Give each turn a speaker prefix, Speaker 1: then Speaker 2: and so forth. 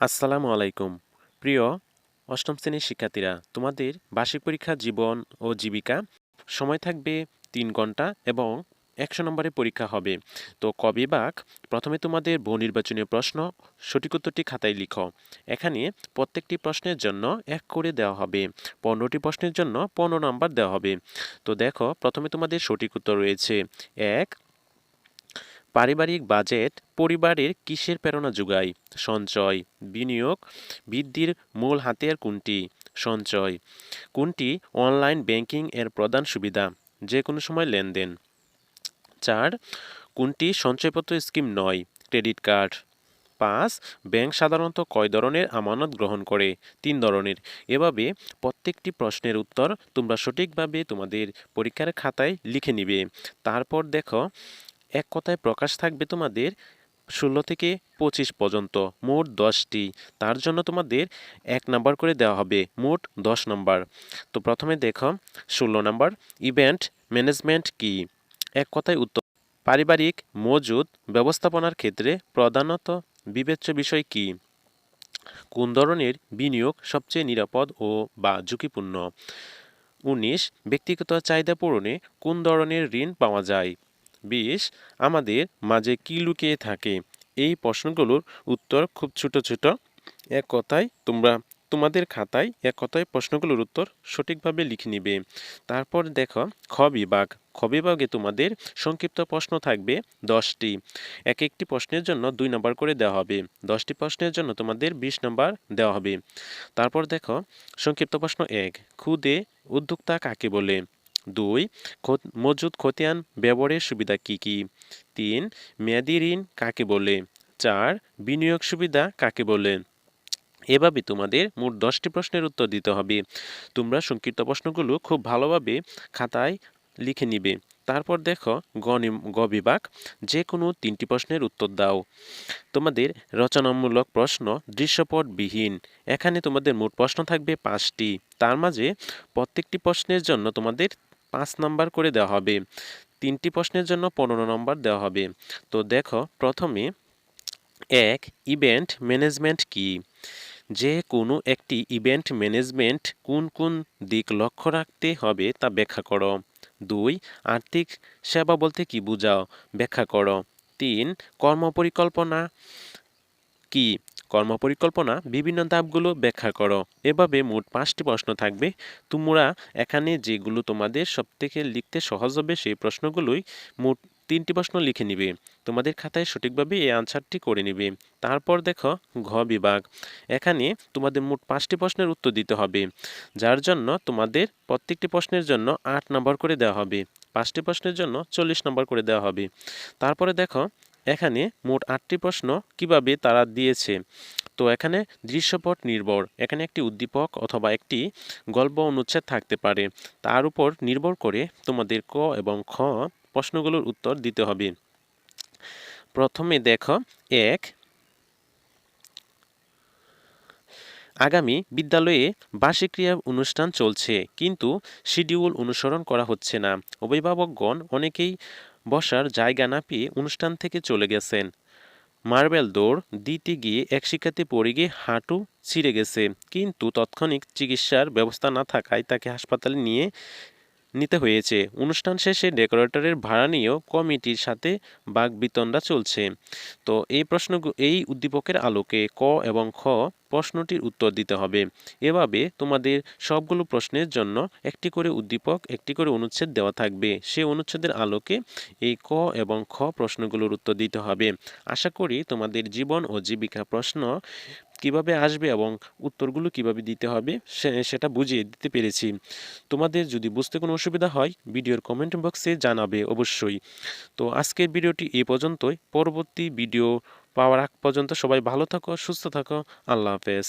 Speaker 1: আসসালামু আলাইকুম। প্রিয় অষ্টম শ্রেণির শিক্ষার্থীরা, তোমাদের বার্ষিক পরীক্ষা জীবন ও জীবিকা সময় থাকবে তিন ঘণ্টা এবং একশো নম্বরের পরীক্ষা হবে। তো কবে বিভাগ? প্রথমে তোমাদের বহু নির্বাচনীয় প্রশ্ন, সঠিক উত্তরটি খাতায় লিখো। এখানে প্রত্যেকটি প্রশ্নের জন্য এক করে দেওয়া হবে। পনেরোটি প্রশ্নের জন্য পনেরো নম্বর দেওয়া হবে। তো দেখো, প্রথমে তোমাদের সঠিক উত্তর রয়েছে। এক পারিবারিক বাজেট পরিবারের কিসের প্রেরণা যোগায়? সঞ্চয়, বিনিয়োগ, বৃদ্ধির মূল হাতিয়ার কোনটি? সঞ্চয়, কোনটি অনলাইন ব্যাংকিং এর প্রধান সুবিধা? যে কোনো সময় লেনদেন। চার, কোনটি সঞ্চয়পত্র স্কিম নয়? Credit card. পাঁচ, ব্যাংক সাধারণত কয় ধরনের আমানত গ্রহণ করে? তিন ধরনের। এভাবে প্রত্যেকটি প্রশ্নের উত্তর তোমরা সঠিকভাবে তোমাদের পরীক্ষার খাতায় লিখে নিবে। তারপর দেখো এক কথায় প্রকাশ থাকবে তোমাদের ষোলো থেকে পঁচিশ পর্যন্ত, মোট দশটি। তার জন্য তোমাদের এক নাম্বার করে দেওয়া হবে, মোট দশ নম্বর। তো প্রথমে দেখো, ষোলো নম্বর, ইভেন্ট ম্যানেজমেন্ট কি? এক কথায় উত্তর, পারিবারিক মজুদ ব্যবস্থাপনার ক্ষেত্রে প্রধানত বিবেচ্য বিষয় কি? কোন ধরনের বিনিয়োগ সবচেয়ে নিরাপদ ও বা ঝুঁকিপূর্ণ? উনিশ, ব্যক্তিগত চাহিদা পূরণে কোন ধরনের ঋণ পাওয়া যায়? বিশ আমাদের মাঝে কী লুকিয়ে থাকে? এই প্রশ্নগুলোর উত্তর খুব ছোট ছোট। এক কথায় তোমরা, তোমাদের খাতায় এক কথায় প্রশ্নগুলোর উত্তর সঠিকভাবে লিখে নিবে। তারপর দেখো, খ বিভাগ। খ বিভাগে তোমাদের সংক্ষিপ্ত প্রশ্ন থাকবে দশটি। এক একটি প্রশ্নের জন্য দুই নম্বর করে দেওয়া হবে। দশটি প্রশ্নের জন্য তোমাদের বিশ নম্বর দেওয়া হবে। তারপর দেখো, সংক্ষিপ্ত প্রশ্ন এক। খুদে উদ্যোক্তা কাকে বলে? দুই মজুদ খতিয়ান ব্যবহারের সুবিধা কি কি? তিন, মেয়াদি ঋণ কাকে বলে? চার, বিনিয়োগ সুবিধা কাকে বলে? এভাবে তোমাদের মোট দশটি প্রশ্নের উত্তর দিতে হবে। তোমরা সংক্ষিপ্ত প্রশ্নগুলো খুব ভালোভাবে খাতায় লিখে নিবে। তারপর দেখো গ বিভাগ যে কোনো তিনটি প্রশ্নের উত্তর দাও। তোমাদের রচনামূলক প্রশ্ন দৃশ্যপটবিহীন। এখানে তোমাদের মোট প্রশ্ন থাকবে পাঁচটি। তার মাঝে প্রত্যেকটি প্রশ্নের জন্য তোমাদের পাঁচ নাম্বার করে দেওয়া হবে। তিনটি প্রশ্নের জন্য পনেরো নম্বর দেওয়া হবে। তো দেখো, প্রথমে এক, ইভেন্ট ম্যানেজমেন্ট কি? যে কোনো একটি ইভেন্ট ম্যানেজমেন্ট কোন কোন দিক লক্ষ্য রাখতে হবে তা ব্যাখ্যা করো। দুই, আর্থিক সেবা বলতে কি বোঝাও? ব্যাখ্যা করো। তিন, কর্মপরিকল্পনা কি? কর্মপরিকল্পনা বিভিন্ন ধাপগুলো ব্যাখ্যা করো। এভাবে মোট পাঁচটি প্রশ্ন থাকবে। তোমরা এখানে যেগুলো তোমাদের সবথেকে লিখতে সহজ হবে সেই প্রশ্নগুলোই মোট তিনটি প্রশ্ন লিখে নিবে। তোমাদের খাতায় সঠিকভাবে এই আনসারটি করে নিবে। তারপর দেখো ঘ বিভাগ। এখানে তোমাদের মোট পাঁচটি প্রশ্নের উত্তর দিতে হবে, যার জন্য তোমাদের প্রত্যেকটি প্রশ্নের জন্য আট নম্বর করে দেওয়া হবে। পাঁচটি প্রশ্নের জন্য চল্লিশ নম্বর করে দেওয়া হবে। তারপরে দেখো এখানে মোট আটটি প্রশ্ন কীভাবে তারা দিয়েছে? তো এখানে দৃশ্যপট নির্ভর, এখানে একটি উদ্দীপক অথবা একটি গল্প অনুচ্ছেদ থাকতে পারে। তার উপর নির্ভর করে তোমাদের ক এবং খ প্রশ্নগুলোর উত্তর দিতে হবে। প্রথমে দেখো, এক, আগামী বিদ্যালয়ে বার্ষিক ক্রিয়া অনুষ্ঠান চলছে, কিন্তু শিডিউল অনুসরণ করা হচ্ছে না। অভিভাবকগণ অনেকেই বসার জায়গা না পেয়ে অনুষ্ঠান থেকে চলে গেছেন। মার্বেল দৌড় দিতে গিয়ে এক শিক্ষার্থী পড়ে গিয়ে হাঁটু ছিঁড়ে গেছে। কিন্তু তৎক্ষণিক চিকিৎসার ব্যবস্থা না থাকায় তাকে হাসপাতালে নিয়ে নিতে হয়েছে। অনুষ্ঠান শেষে ডেকোরেটরের ভাড়া নিয়েও কমিটির সাথে বাগবিতণ্ডা চলছে। তো এই প্রশ্ন এই উদ্দীপকের আলোকে ক এবং খ প্রশ্নটির উত্তর দিতে হবে। এভাবে তোমাদের সবগুলো প্রশ্নের জন্য একটি করে উদ্দীপক, একটি করে অনুচ্ছেদ দেওয়া থাকবে। সেই অনুচ্ছেদের আলোকে এই ক এবং খ প্রশ্নগুলোর উত্তর দিতে হবে। আশা করি তোমাদের জীবন ও জীবিকা প্রশ্ন কীভাবে আসবে এবং উত্তরগুলো কীভাবে দিতে হবে সেটা বুঝিয়ে দিতে পেরেছি। তোমাদের যদি বুঝতে কোনো অসুবিধা হয়, ভিডিওর কমেন্ট বক্সে জানাবে অবশ্যই। তো আজকের ভিডিওটি এ পর্যন্তই। পরবর্তী ভিডিও পাওয়ার আগ পর্যন্ত সবাই ভালো থাকো, সুস্থ থাকো। আল্লাহ হাফেজ।